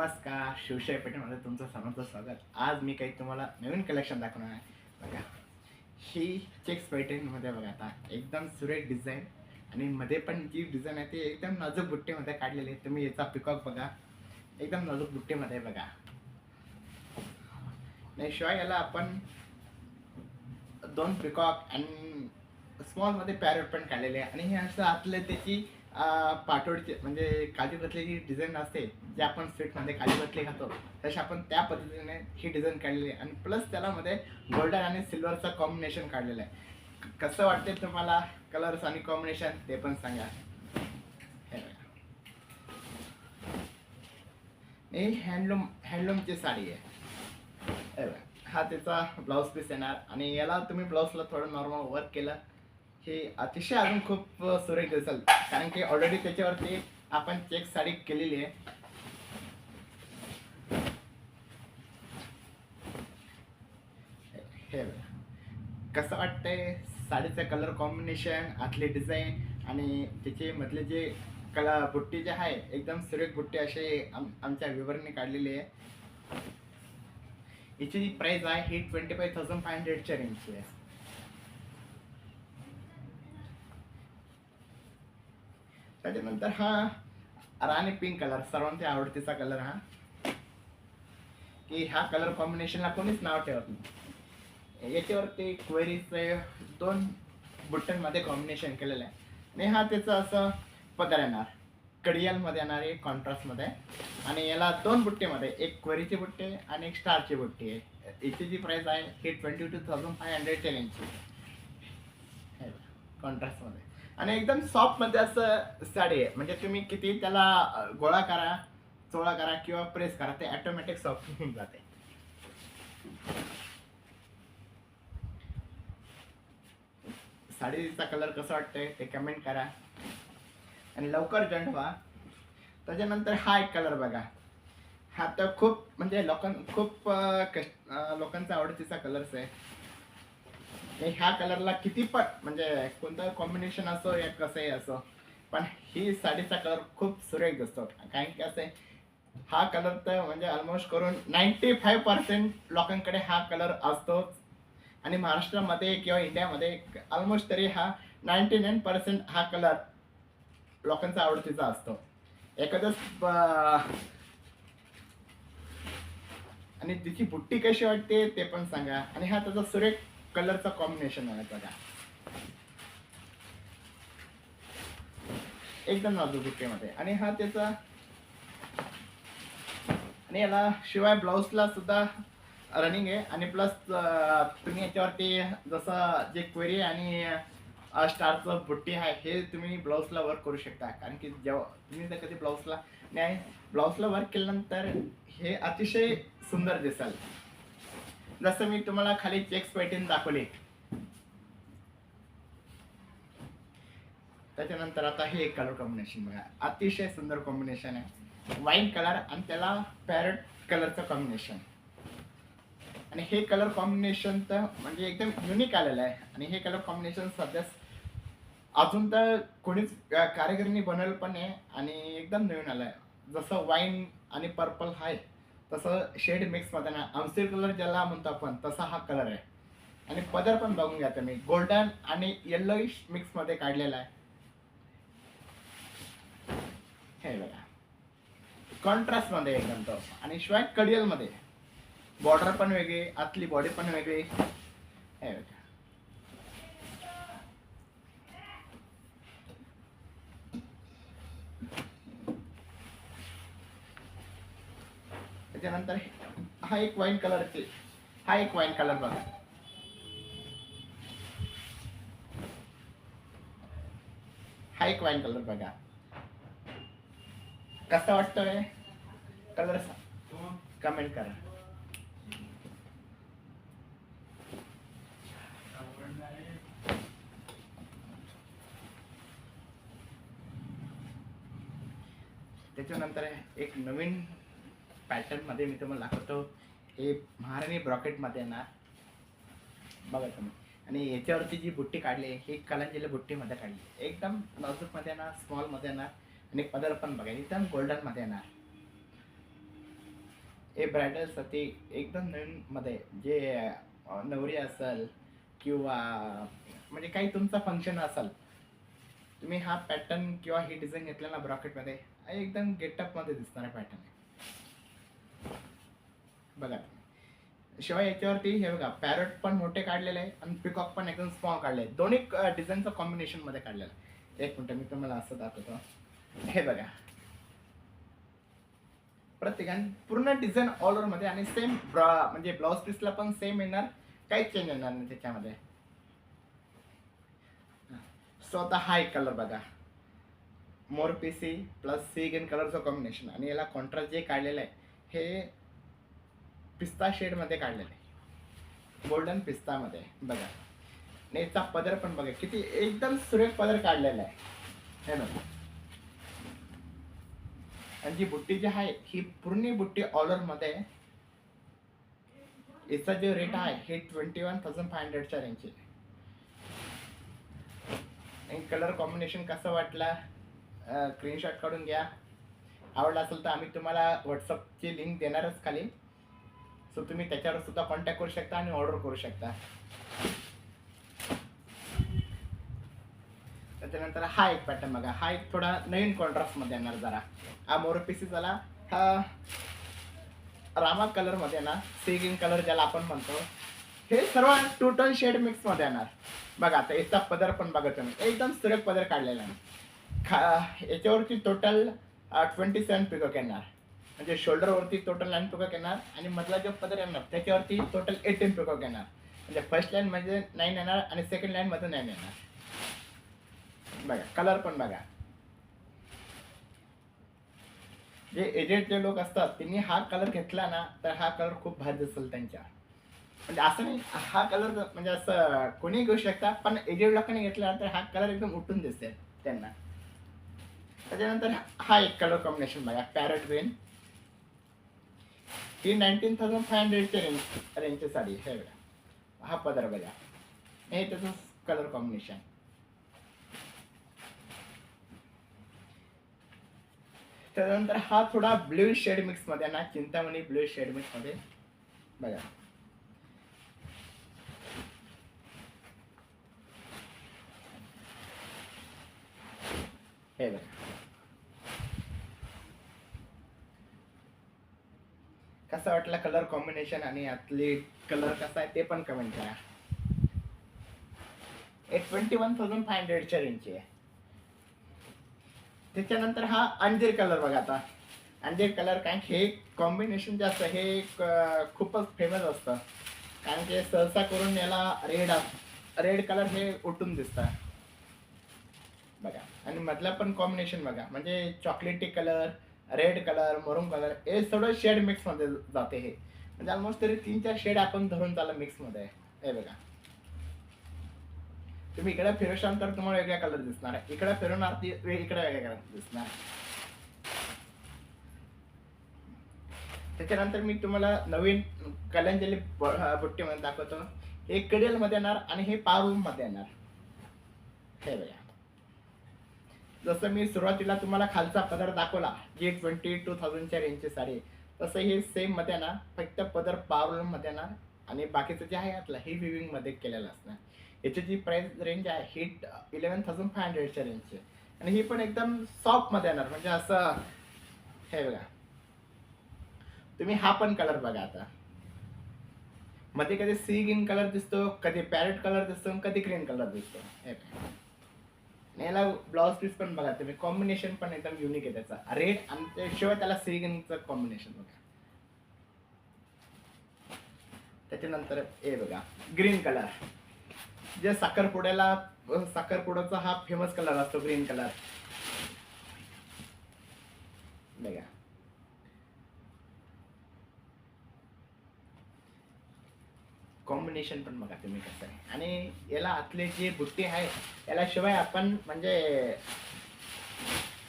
नमस्कार शिवशाही पेठेमध्ये तुमचं समर्थ स्वागत. आज मी काही तुम्हाला नवीन कलेक्शन दाखवणार आहे. बघा ही चेक्स पैठणमध्ये बघा आता एकदम सुरेख डिझाईन आणि मध्ये पण जी डिझाईन आहे ती एकदम नाजूक बुट्टीमध्ये काढलेली आहे. तुम्ही याचा पिकॉक बघा. एकदम नाजूक बुट्टीमध्ये बघा. नाही शिवाय याला आपण दोन पिकॉक आणि स्मॉलमध्ये पॅरेट पण काढलेले आहे. आणि हे असं आतले त्याची पाटोडचे म्हणजे काजू कतलीची डिझाईन असते जे आपण स्वीटमध्ये काजू कतली खातो तशी आपण त्या पद्धतीने ही डिझाईन काढलेली आहे. आणि प्लस त्याला मध्ये गोल्डन आणि सिल्वरचं कॉम्बिनेशन काढलेलं आहे. कसं वाटते तुम्हाला कलर्स आणि कॉम्बिनेशन ते पण सांगा. हे ही हँडलूम हँडलूमची साडी आहे. हा त्याचा ब्लाऊज पीस येणार. आणि याला तुम्ही ब्लाऊजला थोडं नॉर्मल वर्क केलं हे अतिशय अजून खूप सुरेख दिसेल. कारण की ऑलरेडी त्याच्यावरती आपण चेक साडी केलेली आहे. हे कसं वाटतंय साडीचं कलर कॉम्बिनेशन आतले डिझाईन आणि त्याचे मधले जे कला बुट्टी जे आहे एकदम सुरेख बुट्टी असे आम आमच्या विवरणी काढलेली आहे. याची जी प्राईज आहे ही ट्वेंटी फाईव्ह थाउजंड फाय हंड्रेडच्या रेंजची आहे. त्यानंतर हा राणी पिंक कलर सर्वांचा आवडतीचा कलर हा. की ह्या कलर कॉम्बिनेशनला कोणीच नाव ठेवत नाही. याच्यावरती क्वेरीचे दोन बुट्ट्यांमध्ये कॉम्बिनेशन केलेलं आहे. आणि हा त्याचं असं पदर येणार. कडियालमध्ये येणार आहे कॉन्ट्रास्टमध्ये आणि याला दोन बुट्टीमध्ये एक क्वेरीची बुट्टी आहे आणि एक स्टारची बुट्टी. आहे याची जी प्राईस आहे ही twenty two thousand five hundred रेंजची कॉन्ट्रास्टमध्ये आणि एकदम सॉफ्टमध्ये असं साडी आहे. म्हणजे तुम्ही किती त्याला गोळा करा चोळा करा किंवा प्रेस करा ते ऑटोमॅटिक सॉफ्ट होऊन जाते. साडीचा कलर कसं वाटतंय ते कमेंट करा. आणि लवकर जॉईन व्हा. त्याच्यानंतर हा एक कलर बघा. हा तर खूप म्हणजे लोकां खूप कष्ट लोकांचा आवडतीचा कलर्स आहे. ह्या कलरला किती पण म्हणजे कोणतं कॉम्बिनेशन असो या कसंही असो पण ही साडीचा कलर खूप सुरेख दिसतो. कारण की असं आहे हा कलर तर म्हणजे ऑलमोस्ट करून नाईन्टी फाईव्ह पर्सेंट लोकांकडे हा कलर असतोच. आणि महाराष्ट्रामध्ये किंवा इंडियामध्ये ऑलमोस्ट तरी हा नाईन्टी नाईन पर्सेंट हा कलर लोकांचा आवडतीचा असतो. एखादंच आणि तिची बुट्टी कशी वाटते ते पण सांगा. आणि हा त्याचा सुरेख कलरचा कॉम्बिनेशन आहे बघा. एकदम नाजूक बुट्टीमध्ये आणि हा त्याचा आणि याला शिवाय ब्लाऊजला सुद्धा रनिंग आहे. आणि प्लस तुम्ही याच्यावरती जसं जे क्वेरी आणि स्टारचं बुट्टी आहे हे तुम्ही ब्लाऊजला वर्क करू शकता. कारण की जेव्हा तुम्ही जर कधी ब्लाऊजला नाही ब्लाऊजला वर्क केल्यानंतर हे अतिशय सुंदर दिसेल. जसं मी तुम्हाला खाली चेक्स पॅटर्न दाखवले. त्याच्यानंतर आता हे एक कलर कॉम्बिनेशन बघा. अतिशय सुंदर कॉम्बिनेशन आहे. वाईन कलर आणि त्याला पॅरट कलरचं कॉम्बिनेशन आणि हे कलर कॉम्बिनेशन तर म्हणजे एकदम युनिक आलेलं आहे. आणि हे कलर कॉम्बिनेशन सध्या अजून तर कोणीच अं, कारागिरीने बनवलं पण आहे आणि एकदम नवीन आलं आहे जसं वाईन आणि पर्पल आहे. तसं शेड मिक्समध्ये ना आमसीर कलर ज्याला म्हणतो आपण तसा हा कलर आहे. आणि पदर पण बघून घ्या तुम्ही. गोल्डन आणि येल्लोइश मिक्समध्ये काढलेला आहे. हे बघा. कॉन्ट्रास्टमध्ये एकदम तो आणि शिवाय कडियलमध्ये. बॉर्डर पण वेगळी आतली बॉडी पण वेगळी. हे बघा. त्याच्यानंतर हा एक वाईन कलरचे हा एक वाईन कलर बघा. हा एक वाईन कलर बघा. कसा वाटतोय? कलर कमेंट करा. त्याच्यानंतर एक नवीन पॅटर्नमध्ये मी तुम्हाला दाखवतो. हे महाराणी ब्रॉकेटमध्ये येणार. बघा तुम्ही. आणि याच्यावरती जी बुट्टी काढली आहे, ही कलांजीला बुट्टीमध्ये काढली एकदम नाजूकमध्ये येणार स्मॉलमध्ये येणार. आणि पदर पण बघा एकदम गोल्डनमध्ये येणार. हे ब्रायडल्सवरती एकदम नवीनमध्ये जे नवरी असेल किंवा म्हणजे काही तुमचा फंक्शन असेल तुम्ही हा पॅटर्न किंवा ही डिझाईन घेतला ना ब्रॉकेटमध्ये एकदम गेटअपमध्ये दिसणारा पॅटर्न आहे. बघा. शिवाय याच्यावरती हे बघा पॅरट पण मोठे काढलेले आहे आणि पिकॉक पण एकदम स्मॉल काढले आहे दोन्ही डिझाईनचं कॉम्बिनेशनमध्ये काढलेलं आहे. एक मिनटं मी तुम्हाला असं दाखवतो. हे बघा. प्रत्येकाने पूर्ण डिझाईन ऑल ओव्हरमध्ये आणि सेम म्हणजे ब्लाऊज पीसला पण सेम येणार. काहीच चेंज येणार नाही त्याच्यामध्ये. सो आता हा एक कलर बघा. मोर पीसी प्लस सी ग्रीन कलरचं कॉम्बिनेशन आणि याला कॉन्ट्रास्ट जे काढलेलं आहे हे पिस्ता शेडमध्ये काढलेलं. आहे गोल्डन पिस्तामध्ये बघा. आणि याचा पदर पण बघा किती एकदम सुरेख पदर काढलेला आहे. हे बघा. आणि जी बुट्टी जी आहे ही पूर्ण बुट्टी ऑलमध्ये याचा जो रेट आहे हे ट्वेंटी वन थाउजंड फाय हंड्रेडच्या रेंजचे आणि कलर कॉम्बिनेशन कसं वाटला स्क्रीनशॉट काढून घ्या. आवडला असेल तर आम्ही तुम्हाला व्हॉट्सअपची लिंक देणारच खाली. सो तुम्ही त्याच्यावर सुद्धा कॉन्टॅक्ट करू शकता आणि ऑर्डर करू शकता. त्याच्यानंतर हा एक पॅटर्न बघा. हा एक थोडा नवीन कॉन्ट्रास्टमध्ये येणार जरा. हा मोर पीसी झाला. हा रामा कलरमध्ये ना सी कलर ज्याला आपण म्हणतो. हे सर्व टू शेड मिक्समध्ये येणार. बघा आता याचा पदर पण बघा तुम्ही. एकदम सुरेख पदर काढलेला आहे. खा याच्यावरती टोटल ट्वेंटी सेवन पिकअप येणार. म्हणजे शोल्डरवरती टोटल नाईन पिकॉक येणार आणि मधला जो पदर येणार त्याच्यावरती टोटल एटीन पिकॉक येणार म्हणजे फर्स्ट लाईन म्हणजे नाईन येणार आणि सेकंड लाईन मध्ये नाईन येणार. बघा कलर पण बघा. जे एजेड जे लोक असतात त्यांनी हा कलर घेतला ना तर हा कलर खूप भारी दिसेल त्यांच्या. म्हणजे असं नाही हा कलर म्हणजे असं कोणी घेऊ शकता पण एजेड लोकांनी घेतला तर हा कलर एकदम उठून दिसते त्यांना. त्याच्यानंतर हा एक कलर कॉम्बिनेशन बघा पॅरट ग्रीन ही नाईन्टीन थाउजंड फाय हंड्रेडच्या रेंज रेंजची साडी आहे बघा हा पदर बघा. हे त्याचं कलर कॉम्बिनेशन त्यानंतर हा थोडा ब्ल्यू शेड मिक्समध्ये आहे ना चिंतामणी ब्ल्यू शेड मिक्समध्ये. बघा. हे बघा. कसा वाटला कलर कॉम्बिनेशन आणि यातले कलर कसा आहे ते पण कमेंट करा. Eight twenty one thousand five हंड्रेडच्या रेंजची आहे. त्याच्यानंतर हा अंजीर कलर बघा आता. अंजीर कलर कारण हे कॉम्बिनेशन जे असतं हे खूपच फेमस असतं. कारण की सहसा करून याला रेड रेड कलर हे उठून दिसतं. बघा. आणि मधला पण कॉम्बिनेशन बघा. म्हणजे चॉकलेटी colour red colour maroon colour हे सगळं शेड मिक्समध्ये जाते हे. म्हणजे ऑलमोस्ट तरी तीन चार शेड आपण धरून चालला मिक्समध्ये हे बघा. तुम्ही इकडे फिरवशाल तर तुम्हाला वेगळ्या कलर दिसणार आहे. इकडे फिरवणार ती इकडे वेगळ्या कलर दिसणार त्याच्यानंतर मी तुम्हाला नवीन कलंजली बुट्टी म्हणून दाखवतो. हे कडेल मध्ये येणार आणि हे पारूममध्ये येणार. हे बघा. जसं मी सुरुवातीला तुम्हाला खालचा पदर दाखवला जी ट्वेंटी टू थाउजंडच्या रेंजची साडी आहे, तसं हे सेममध्ये ना फक्त पदर पावलममध्ये ना आणि बाकीचं जे आहे यातलं हे व्हिविंगमध्ये केलेलं असणार. याची जी प्राईस रेंज आहे ही इलेवन थाउजंड फाय हंड्रेडच्या रेंजची आणि ही पण एकदम सॉफ्टमध्ये येणार म्हणजे असं हे बघा. तुम्ही हा पण कलर बघा आता. मध्ये कधी सी ग्रीन कलर दिसतो कधी पॅरेट कलर दिसतो आणि कधी ग्रीन कलर दिसतो. हे बघा. याला ब्लाऊज पीस पण बघा तुम्ही कॉम्बिनेशन पण एकदम युनिक आहे त्याचा. रेड आणि त्याशिवाय त्याला सी कॉम्बिनेशन बघा. त्याच्यानंतर हे बघा ग्रीन कलर जे साखरपुड्याला साखरपुड्याचा हा फेमस कलर असतो ग्रीन कलर बघा. कॉम्बिनेशन पण बघा तुम्ही कसं आहे. आणि याला आतले जे बुट्टी आहे याला शिवाय आपण म्हणजे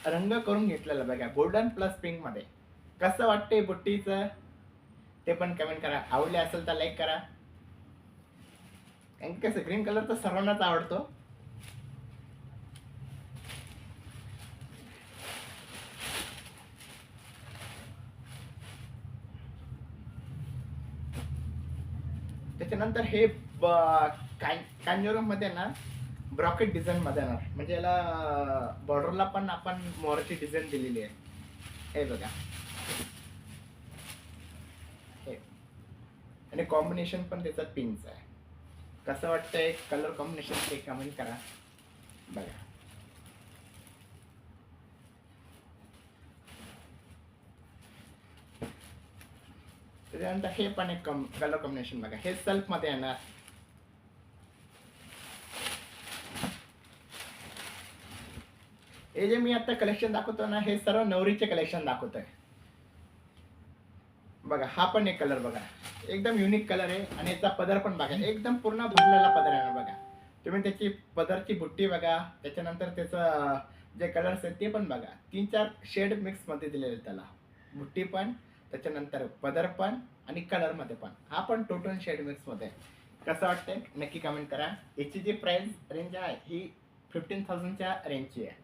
रंग करून घेतलेला बघा. गोल्डन प्लस पिंकमध्ये कसं वाटते बुट्टीचं? ते पण कमेंट करा. आवडले असेल तर लाईक करा. कारण कसं ग्रीन कलर तर सर्वांनाच आवडतो. त्याच्यानंतर हे कांजोरम ना ब्रॉकेट डिझाईनमध्ये येणार. म्हणजे याला बॉर्डरला पण आपण मोराची डिझाईन दिलेली आहे. हे बघा. हे. आणि कॉम्बिनेशन पण त्याचा पिंच आहे. कसं वाटतंय? कलर कॉम्बिनेशन ते कमेंट करा. बघा. त्याच्यानंतर हे पण एक कम कलर कॉम्बिनेशन बघा हे सेल्फमध्ये येणार हे जे मी आता कलेक्शन दाखवतो ना हे सर्व नवरीचे कलेक्शन दाखवतोय बघा हा पण एक कलर बघा एकदम युनिक कलर आहे आणि याचा पदर पण बघा एकदम पूर्ण भरलेला पदर आहे बघा तुम्ही त्याची पदरची बुट्टी बघा त्याच्यानंतर त्याचं जे कलर्स आहेत ते पण बघा तीन चार शेड मिक्समध्ये दिलेले आहेत त्याला बुट्टी पण त्याच्यानंतर पदर पण आणि कलरमध्ये पण. हा पण टोटल शेड मिक्समध्ये कसं वाटतंय? नक्की कमेंट करा. याची जी प्राईस रेंज आहे ही फिफ्टीन थाउजंडच्या रेंजची आहे.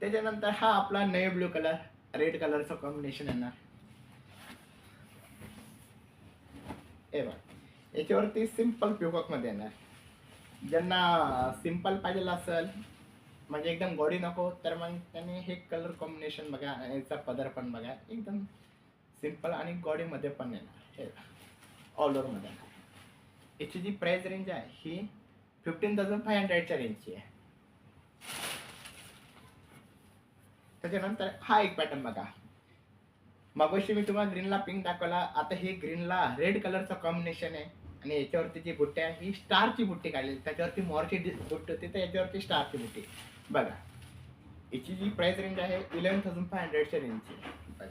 त्याच्यानंतर हा आपला नवे ब्ल्यू कलर रेड कलरचं कॉम्बिनेशन येणार याच्यावरती सिंपल पिकॉकमध्ये येणार. ज्यांना सिंपल पाहिजे असेल म्हणजे एकदम गोडी नको तर मग त्यांनी हे कलर कॉम्बिनेशन बघा याचा पदर पण बघा एकदम सिंपल आणि गोडीमध्ये पण येणार हे ऑल ओव्हरमध्ये याची जी प्राईस रेंज आहे ही फिफ्टीन थाउजंड फाय हंड्रेडच्या रेंजची आहे. त्याच्यानंतर हा एक पॅटर्न बघा. मगोशी मी तुम्हाला ग्रीनला पिंक दाखवला आता हे ग्रीनला रेड कलरचं कॉम्बिनेशन आहे. आणि याच्यावरती जी बुट्टी आहे ही स्टारची बुट्टी काढली त्याच्यावरती मॉरची डि- बुट्टी होती तर याच्यावरती स्टारची बुट्टी. बघा. याची जी प्राईस रेंज आहे इलेवन थाउजंड फाय हंड्रेडच्या रेंजची बघा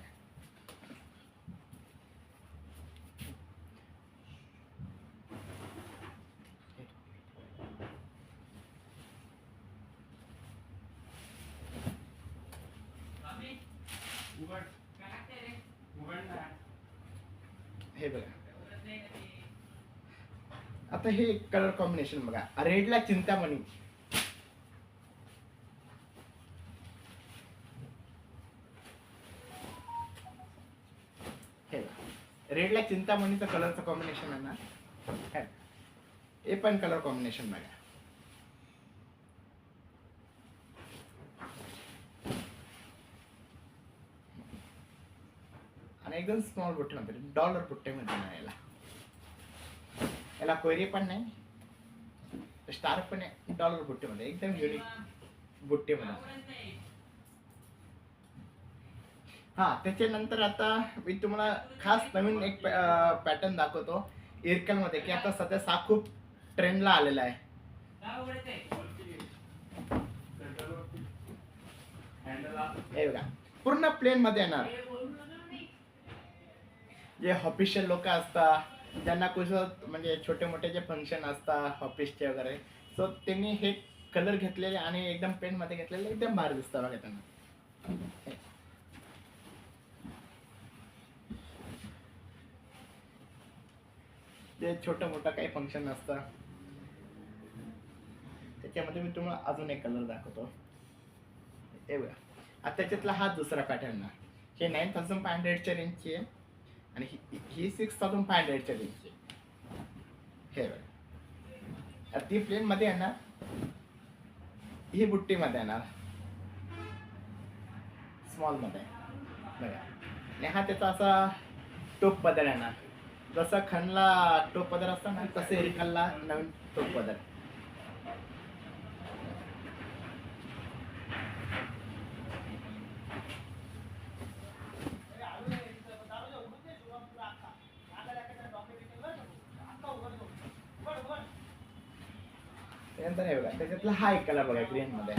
हे बघा आता हे कलर कॉम्बिनेशन बघा. रेडला चिंतामणी हे रेडला चिंतामणीचं कलरचं कॉम्बिनेशन आहे ना. हे. पण कलर कॉम्बिनेशन बघा. आणि एकदम स्मॉल बुट्टेमध्ये डॉलर बुट्टे नाही याला याला कोयरी पण नाही. स्टार पण आहे डॉलर बुट्टेमध्ये एकदम युनिक बुट्टेमध्ये हा त्याच्यानंतर आता मी तुम्हाला खास नवीन एक पॅटर्न दाखवतो. इरकलमध्ये की आता सध्या सा खूप ट्रेंडला आलेला आहे. पूर्ण प्लेन मध्ये येणार. जे ऑफिशियल लोक असतात ज्यांना कसं हो, म्हणजे छोटे मोठे जे फंक्शन असतात ऑफिसचे वगैरे सो त्यांनी हे कलर घेतलेले आणि एकदम पेंटमध्ये घेतलेले एकदम भारी दिसतं बघा त्यांना. ते छोटं मोठं काही फंक्शन असतं त्याच्यामध्ये मी तुम्हाला अजून एक कलर दाखवतो. हे बघा. आता त्याच्यातला हा दुसरा पॅटर्न ना हे नाईन थाउजंड फाय हंड्रेडच्या रेंजची आहे. आणि ही- ही सिक्स थाउजंड फाय हंड्रेडच्या रेंजची आहे. हे बघा. ती प्लेन मध्ये येणार ही बुट्टी मध्ये येणार स्मॉलमध्ये बघा. आणि हा त्याचा असा टोप पदर येणार जसं खनला टोप पदर असतं ना तसे एरिकलला नवीन टोप पदर त्यानंतर हे बघा त्याच्यातला हा एक कलर बघा ग्रीन मध्ये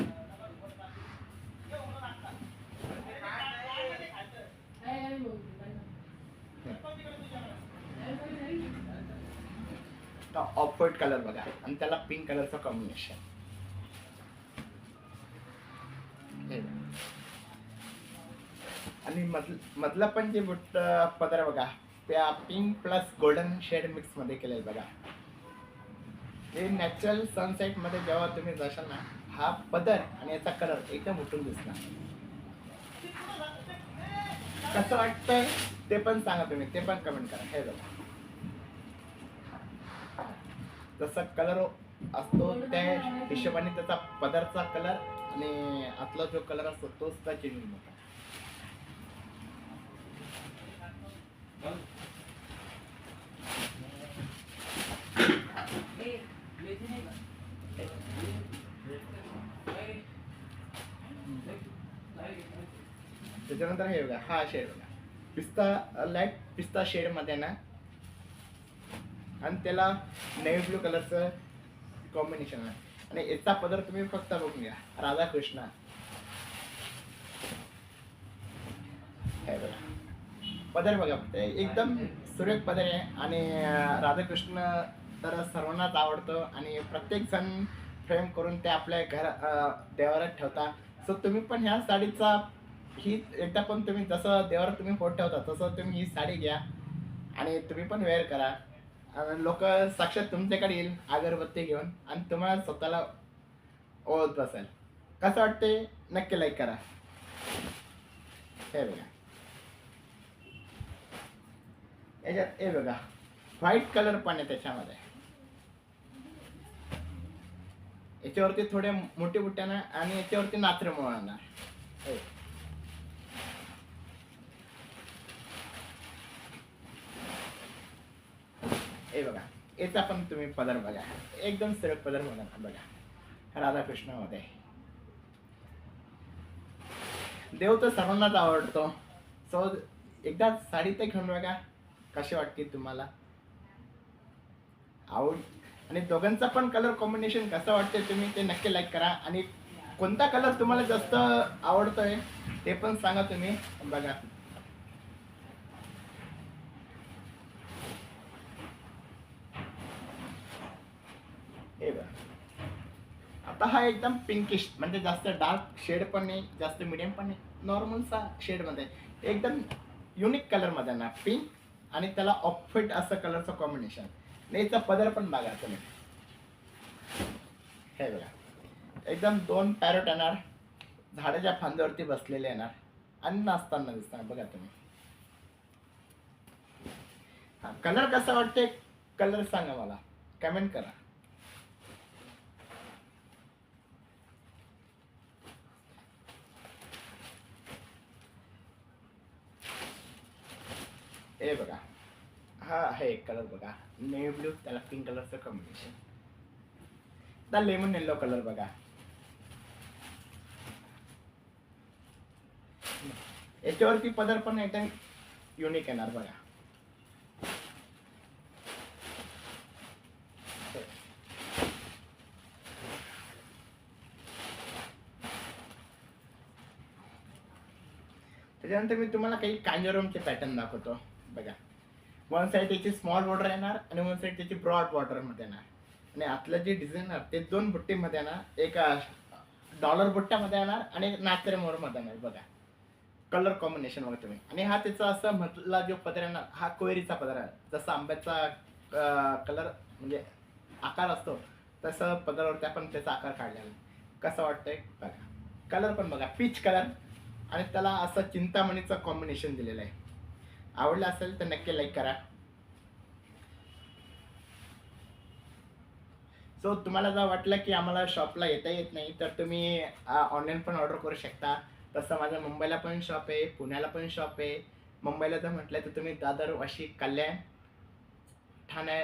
ऑफ व्हाईट कलर बघा आणि त्याला पिंक कलरचं कॉम्बिनेशन आणि मधल मधलं पण जे बुट पदर बघा त्या पिंक प्लस गोल्डन शेड मिक्समध्ये केलेलं बघा. हे नॅचरल सनसेटमध्ये जेव्हा तुम्ही जाशाल ना हा पदर आणि याचा कलर एकदम उठून दिसणार. कसं वाटतंय? ते पण सांगा तुम्ही ते पण कमेंट करा. हे बघा. जसा कलर असतो त्या हिशोबाने त्याचा पदरचा कलर आणि आतला जो कलर असतो तोच त्या चेंज होतो त्याच्यानंतर हे बघा हा शेड बघा. पिस्ता लाइट पिस्ता शेडमध्ये ना आणि त्याला नेव्ही ब्लू कलरचं कॉम्बिनेशन आहे. आणि याचा पदर तुम्ही फक्त बघून घ्या. राधाकृष्ण. हे बघा. पदर बघा फक्त. एकदम सुरेख पदर आहे. आणि राधाकृष्ण तर सर्वांनाच आवडतो. आणि प्रत्येक जण फ्रेम करून ते आपल्या घर देवारात ठेवता. सो तुम्ही पण ह्या साडीचा ही एकदा पण तुम्ही जसं देवावर तुम्ही फोट ठेवता तसं तुम्ही ही साडी घ्या आणि तुम्ही पण वेअर करा. लोक साक्षात तुमच्याकडे येईल अगरबत्ती घेऊन आणि तुम्हाला स्वतःला ओळख बसेल कसं वाटते नक्की लाईक करा. हे बघा. याच्यात हे बघा. व्हाईट कलर पण आहे त्याच्यामध्ये. याच्यावरती थोडे मोठे बुट्ट्यानं आणि याच्यावरती नाचरे मोळणार हे. बघा याचा पण तुम्ही पदर बघा. एकदम सरळ पदर बघा बघा. राधाकृष्णामध्ये. देव तर सर्वांनाच आवडतो. सो एकदा साडी तर घेऊन बघा कशी वाटते तुम्हाला? आवड आणि दोघांचा पण कलर कॉम्बिनेशन कसं वाटते तुम्ही ते नक्की लाईक करा. आणि कोणता कलर तुम्हाला जास्त आवडतोय ते पण सांगा तुम्ही. बघा हे बघा आता हा एकदम पिंकिश म्हणजे जास्त डार्क शेड पण नाही जास्त मिडियम पण नाही. नॉर्मलचा शेडमध्ये एकदम युनिक कलरमध्ये ना पिंक आणि त्याला ऑफिट असं कलरचं कॉम्बिनेशन याचा पदर पण बघा तुम्ही. हे बघा. एकदम दोन पॅरोट येणार झाडाच्या फांद्यावरती बसलेले येणार. आणि नाचताना दिसणार बघा तुम्ही. हा कलर कसा वाटते कलर सांगा मला. कमेंट करा. हे बघा. हा आहे एक कलर बघा. नेव्ही ब्लू त्याला पिंक कलरचं कॉम्बिनेशन आता लेमन येल्लो कलर बघा. याच्यावरती पदर पण एकदम युनिक येणार बघा. त्याच्यानंतर मी तुम्हाला काही कांजोरमचे पॅटर्न दाखवतो. बघा. वन साईड त्याची स्मॉल बॉर्डर येणार आणि वन साईड त्याची ब्रॉड बॉर्डरमध्ये येणार. आणि आतलं जे डिझाईन आहे ते दोन बुट्टीमध्ये येणार एक डॉलर बुट्ट्यामध्ये येणार आणि एक नाचरे मोरमध्ये येणार. बघा. कलर कॉम्बिनेशन बघा तुम्ही. आणि हा त्याचा असं म्हटला जो पदर आहे ना हा कोयरीचा पदर आहे. जसा आंब्याचा कलर म्हणजे आकार असतो तसं पदरावरती आपण त्याचा आकार काढलेला आहे. कसं वाटतंय? बघा. कलर पण बघा. पीच कलर आणि त्याला असं चिंतामणीचं कॉम्बिनेशन दिलेलं आहे. आवडलं असेल तर नक्की लाईक करा. सो तुम्हाला जर वाटलं की आम्हाला शॉपला येता येत नाही तर तुम्ही ऑनलाईन पण ऑर्डर करू शकता. तसं माझं मुंबईला पण शॉप आहे पुण्याला पण शॉप आहे. मुंबईला जर म्हटलं तर तुम्ही दादर वाशी कल्याण ठाणे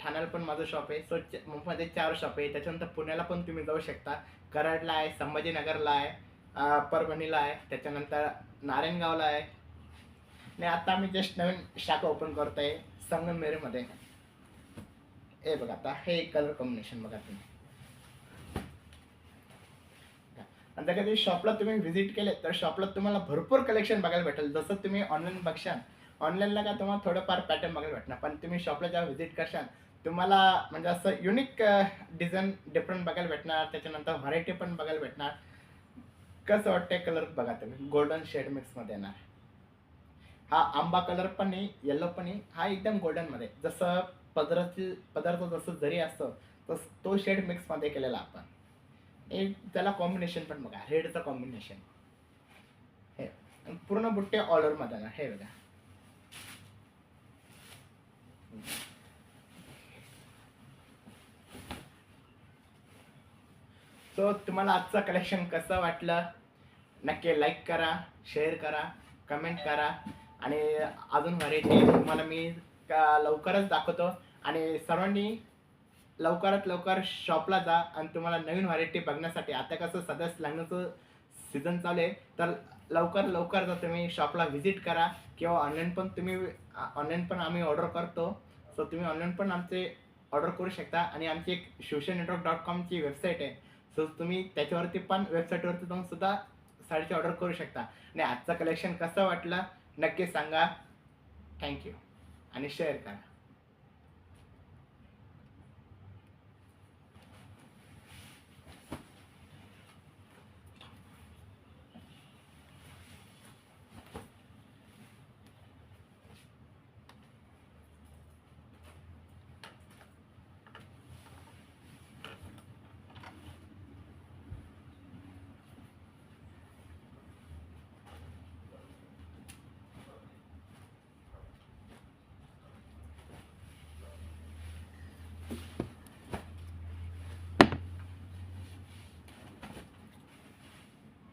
ठाण्याला पण माझं शॉप आहे. सो मुंबईमध्ये चार शॉप आहे. त्याच्यानंतर पुण्याला पण तुम्ही जाऊ शकता. कराडला आहे संभाजीनगरला आहे परभणीला आहे. त्याच्यानंतर नारायणगावला आहे. आणि आता आम्ही जस्ट नवीन शाखा ओपन करतोय संगमनेरमध्ये. हे बघा आता हे कलर कॉम्बिनेशन बघा तुम्ही. आणि जर कधी शॉपला तुम्ही व्हिजिट केले तर शॉपला तुम्हाला भरपूर कलेक्शन बघायला भेटेल. जसं तुम्ही ऑनलाईन बघशाल. ऑनलाईनला का तुम्हाला थोडंफार पॅटर्न बघायला भेटणार पण तुम्ही शॉपला जेव्हा व्हिजिट करशाल तुम्हाला म्हणजे असं युनिक डिझाईन डिफरंट बघायला भेटणार त्याच्यानंतर व्हरायटी पण बघायला भेटणार. कसं वाटते कलर बघा तुम्ही? गोल्डन शेड मिक्समध्ये येणार. हा आंबा कलर पण नाही येलो पण नाही हा एकदम गोल्डनमध्ये जसं पदरातील पदार्थ जसं जरी असतं तस तो शेड मिक्समध्ये केलेला आपण. एक त्याला कॉम्बिनेशन पण बघा रेडचं कॉम्बिनेशन हे पूर्ण बुट्टे ऑल ओव्हरमध्ये हे बघा. सो तुम्हाला आजचं कलेक्शन कसं वाटलं? नक्की लाईक करा शेअर करा कमेंट करा. आणि अजून व्हरायटी तुम्हाला मी का- लवकरच दाखवतो. आणि सर्वांनी लवकरात लवकर शॉपला जा आणि तुम्हाला नवीन व्हरायटी बघण्यासाठी. आता कसं सदस्य लग्नाचं सीझन चालू आहे तर लवकर लवकर जर तुम्ही शॉपला व्हिजिट करा किंवा ऑनलाईन पण तुम्ही ऑनलाईन पण आम्ही ऑर्डर करतो. सो तुम्ही ऑनलाईन पण आमचे ऑर्डर करू शकता. आणि आमची एक शिवसेना नेटवर्क डॉट कॉमची वेबसाईट आहे. सो तुम्ही त्याच्यावरती पण वेबसाईटवरती जाऊन सुद्धा साडीची ऑर्डर करू शकता. आणि आजचं कलेक्शन कसं वाटलं? नक्की सांगा. थँक्यू आणि शेअर करा.